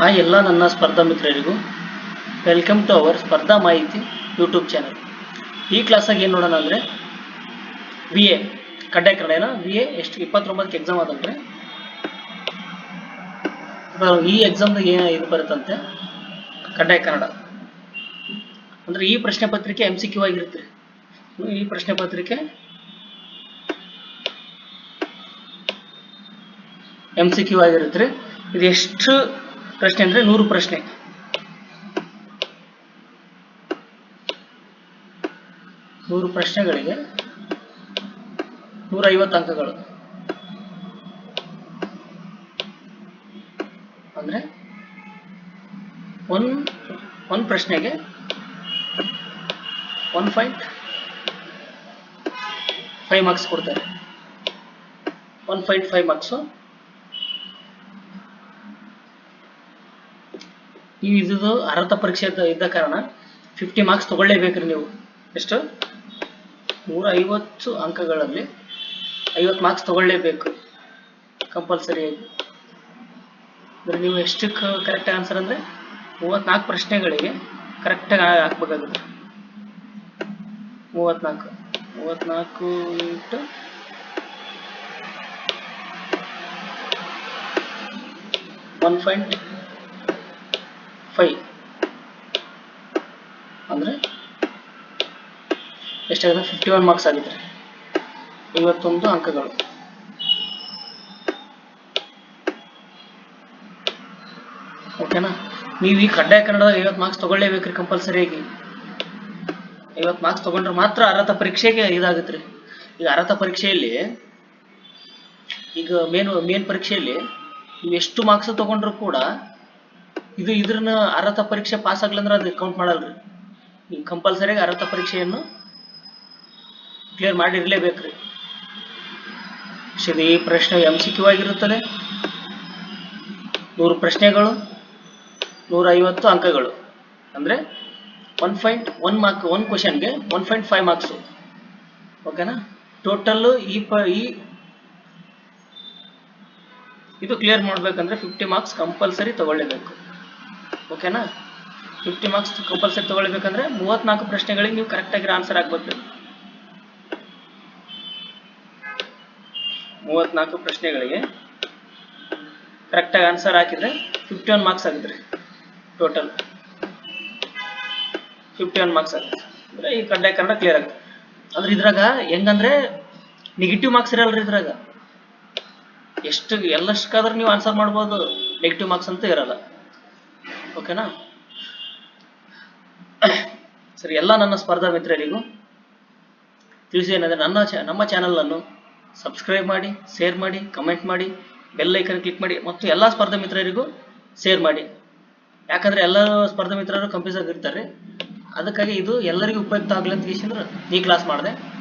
Hi ಎಲ್ಲ ನನ್ನ ಸ್ಪರ್ಧಾ ಮಿತ್ರರಿಗೂ ವೆಲ್ಕಮ್ ಟು ಅವರ್ ಸ್ಪರ್ಧಾ ಮಾಹಿತಿ ಯೂಟ್ಯೂಬ್ ಚಾನಲ್ ಈ ಕ್ಲಾಸಾಗಿ ಏನು ನೋಡೋಣ ಅಂದರೆ ವಿ ಎ ಕಡ್ಡಾಯ ಕನ್ನಡನ ವಿ ಎ ಎಷ್ಟು, ಇಪ್ಪತ್ತೊಂಬತ್ತಕ್ಕೆ ಎಕ್ಸಾಮ್ ಆದಂದ್ರೆ ಈ ಎಕ್ಸಾಮ್ದಾಗ ಏನು ಇದು ಬರುತ್ತಂತೆ? ಕಡ್ಡಾಯ ಕನ್ನಡ. ಅಂದರೆ ಈ ಪ್ರಶ್ನೆ ಪತ್ರಿಕೆ ಎಂ ಸಿ ಕ್ಯೂ ಆಗಿರುತ್ತೆ. ಈ ಪ್ರಶ್ನೆ ಪತ್ರಿಕೆ ಎಂ ಸಿ ಕ್ಯೂ ಆಗಿರುತ್ತೆ ಇದು ಎಷ್ಟು ಪ್ರಶ್ನೆ ಅಂದರೆ ನೂರು ಪ್ರಶ್ನೆ. ನೂರು ಪ್ರಶ್ನೆಗಳಿಗೆ ನೂರ ಐವತ್ತು ಅಂಕಗಳು. ಅಂದರೆ ಒನ್ ಒಂದು ಪ್ರಶ್ನೆಗೆ ಒನ್ ಪಾಯಿಂಟ್ ಫೈವ್ ಮಾರ್ಕ್ಸ್ ಕೊಡ್ತಾರೆ. ಒನ್ ಪಾಯಿಂಟ್ ಫೈವ್ ಮಾರ್ಕ್ಸು ಈ ಇದು ಅರ್ಹತಾ ಪರೀಕ್ಷೆ ಇದ್ದ- ಕಾರಣ ಫಿಫ್ಟಿ ಮಾರ್ಕ್ಸ್ ತಗೊಳ್ಳೇಬೇಕ್ರಿ ನೀವು. ಎಷ್ಟು? ನೂರ ಐವತ್ತು ಅಂಕಗಳಲ್ಲಿ ಐವತ್ತು ಮಾರ್ಕ್ಸ್ ತಗೊಳ್ಳೇಬೇಕು. ಕಂಪಲ್ಸರಿಯಾಗಿ ಅಂದರೆ ನೀವು ಎಷ್ಟಕ್ಕೆ ಕರೆಕ್ಟ್ ಆನ್ಸರ್ ಅಂದರೆ ಮೂವತ್ನಾಲ್ಕು ಪ್ರಶ್ನೆಗಳಿಗೆ ಕರೆಕ್ಟಾಗಿ ಹಾಕ್ಬೇಕಾಗುತ್ತೆ. ಮೂವತ್ನಾಲ್ಕು. ಮೂವತ್ನಾಲ್ಕು ಇಂಟು ಒನ್ ಪಾಯಿಂಟ್ ಫೈವ್ ಅಂದರೆ ಎಷ್ಟಾಗುತ್ತೆ ಫಿಫ್ಟಿ ಒನ್ ಮಾರ್ಕ್ಸ್ ಆಗಿದ್ರೆ. ಐವತ್ತೊಂದು ಅಂಕಗಳು. ಓಕೆನಾ ನೀವು ಈ ಕಡ್ಡಾಯ ಕನ್ನಡದಾಗ ಐವತ್ತು ಮಾರ್ಕ್ಸ್ ತಗೊಳ್ಳೇಬೇಕ್ರಿ ಕಂಪಲ್ಸರಿಯಾಗಿ ಐವತ್ತು ಮಾರ್ಕ್ಸ್ ತಗೊಂಡ್ರೆ ಮಾತ್ರ ಅರ್ಹತ ಪರೀಕ್ಷೆಗೆ ಇದಾಗುತ್ತೆ ಈಗ ಅರ್ಹತಾ ಪರೀಕ್ಷೆಯಲ್ಲಿ, ಈಗ ಮೇನ್ ಮೇನ್ ಪರೀಕ್ಷೆಯಲ್ಲಿ ನೀವು ಎಷ್ಟು ಮಾರ್ಕ್ಸ್ ತಗೊಂಡ್ರು ಕೂಡ ಇದು ಇದ್ರನ್ನ ಅರ್ಹತಾ ಪರೀಕ್ಷೆ ಪಾಸ್ ಆಗ್ಲಂದ್ರೆ ಅದು ಕೌಂಟ್ ಮಾಡಲ್ರಿ. ನೀವು ಕಂಪಲ್ಸರಿಯಾಗಿ ಅರ್ಹತಾ ಪರೀಕ್ಷೆಯನ್ನು ಕ್ಲಿಯರ್ ಮಾಡಿರ್ಲೇಬೇಕ್ರಿ. ಈ ಪ್ರಶ್ನೆ ಎಂ ಸಿ ಕ್ಯೂ ಆಗಿರುತ್ತದೆ ನೂರು ಪ್ರಶ್ನೆಗಳು ನೂರ ಐವತ್ತು ಅಂಕಗಳು. ಅಂದರೆ one point one mark one ಕ್ವಶನ್ಗೆ ಒನ್ ಪಾಯಿಂಟ್ ಫೈವ್ ಮಾರ್ಕ್ಸು ಓಕೆನಾ ಟೋಟಲ್ಲು ಈ ಪ, ಈ ಇದು ಕ್ಲಿಯರ್ ಮಾಡಬೇಕಂದ್ರೆ ಫಿಫ್ಟಿ ಮಾರ್ಕ್ಸ್ ಕಂಪಲ್ಸರಿ ತಗೊಳ್ಳೇಬೇಕು ಓಕೆನಾ? ಫಿಫ್ಟಿ ಮಾರ್ಕ್ಸ್ ಕಂಪಲ್ಸರಿ ತಗೊಳ್ಬೇಕಂದ್ರೆ ಮೂವತ್ನಾಲ್ಕು ಪ್ರಶ್ನೆಗಳಿಗೆ ನೀವು ಕರೆಕ್ಟ್ ಕರೆಕ್ಟಾಗಿ ಆನ್ಸರ್ ಆಗ್ಬೇಕು ಮೂವತ್ನಾಲ್ಕು ಪ್ರಶ್ನೆಗಳಿಗೆ ಕರೆಕ್ಟ್ ಆಗಿ ಆನ್ಸರ್ ಹಾಕಿದ್ರೆ ಫಿಫ್ಟಿ ಒನ್ ಮಾರ್ಕ್ಸ್ ಆಗುತ್ತೆ ಟೋಟಲ್ ಫಿಫ್ಟಿ ಒನ್ ಮಾರ್ಕ್ಸ್ ಆಗುತ್ತೆ. ಅಂದ್ರೆ ಈ ಕಡ್ಡಾಯ ಕನ್ನಡ ಕ್ಲಿಯರ್ ಆಗುತ್ತೆ. ಅಂದ್ರೆ ಇದ್ರಾಗ ಹೆಂಗಂದ್ರೆ ನೆಗೆಟಿವ್ ಮಾರ್ಕ್ಸ್ ಇರಲ್ರಿ ಇದ್ರಾಗ. ಎಷ್ಟು ಎಲ್ಲಷ್ಟಕ್ಕಾದ್ರೂ ನೀವು ಆನ್ಸರ್ ಮಾಡ್ಬೋದು. ನೆಗೆಟಿವ್ ಮಾರ್ಕ್ಸ್ ಅಂತ ಇರಲ್ಲ. ಓಕೆನಾ? ಸರಿ, ಎಲ್ಲ ನನ್ನ ಸ್ಪರ್ಧಾ ಮಿತ್ರರಿಗೂ ತಿಳಿಸಿ ಏನಂದರೆ ನನ್ನ ನಮ್ಮ ನಮ್ಮ ಚಾನಲನ್ನು ಸಬ್ಸ್ಕ್ರೈಬ್ ಮಾಡಿ, ಶೇರ್ ಮಾಡಿ, ಕಮೆಂಟ್ ಮಾಡಿ, ಬೆಲ್ ಐಕನ್ ಕ್ಲಿಕ್ ಮಾಡಿ ಮತ್ತು ಎಲ್ಲ ಸ್ಪರ್ಧಾ ಮಿತ್ರರಿಗೂ ಶೇರ್ ಮಾಡಿ. ಯಾಕಂದರೆ ಎಲ್ಲ ಸ್ಪರ್ಧಾ ಮಿತ್ರರು ಆಗಿ ಆಗಿರ್ತಾರೆ ಅದಕ್ಕಾಗಿ ಇದು ಎಲ್ಲರಿಗೂ ಉಪಯುಕ್ತ ಆಗಲಿ ಅಂತ ಈ ಕ್ಲಾಸ್ ಮಾಡಿದೆ.